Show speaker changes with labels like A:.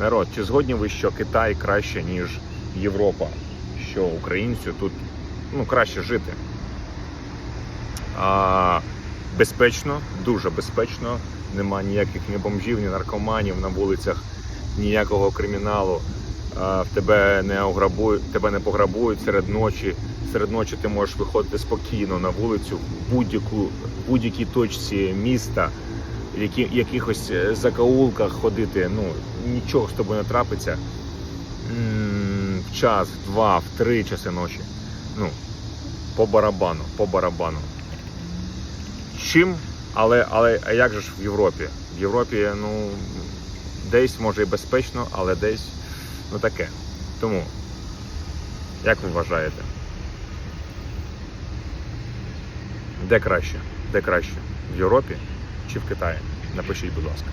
A: Народ, чи згодні ви, що Китай краще, ніж Європа? Що українцю тут ну, краще жити? А, безпечно, дуже безпечно. Нема ніяких ні бомжів, ні наркоманів на вулицях, ніякого криміналу. А, в тебе не ограбують, тебе не пограбують серед ночі. Серед ночі ти можеш виходити спокійно на вулицю в будь-якій точці міста, які, якихось е, закоулках ходити. Ну нічого з тобою не трапиться. В час, в два, в три часи ночі. Ну, по барабану, по барабану. Чим? Але, але а як же ж в Європі? В Європі, ну, десь може і безпечно, але десь ну таке. Тому, як ви вважаєте? Де краще? Де краще? В Європі чи в Китаї? Напишіть, будь ласка.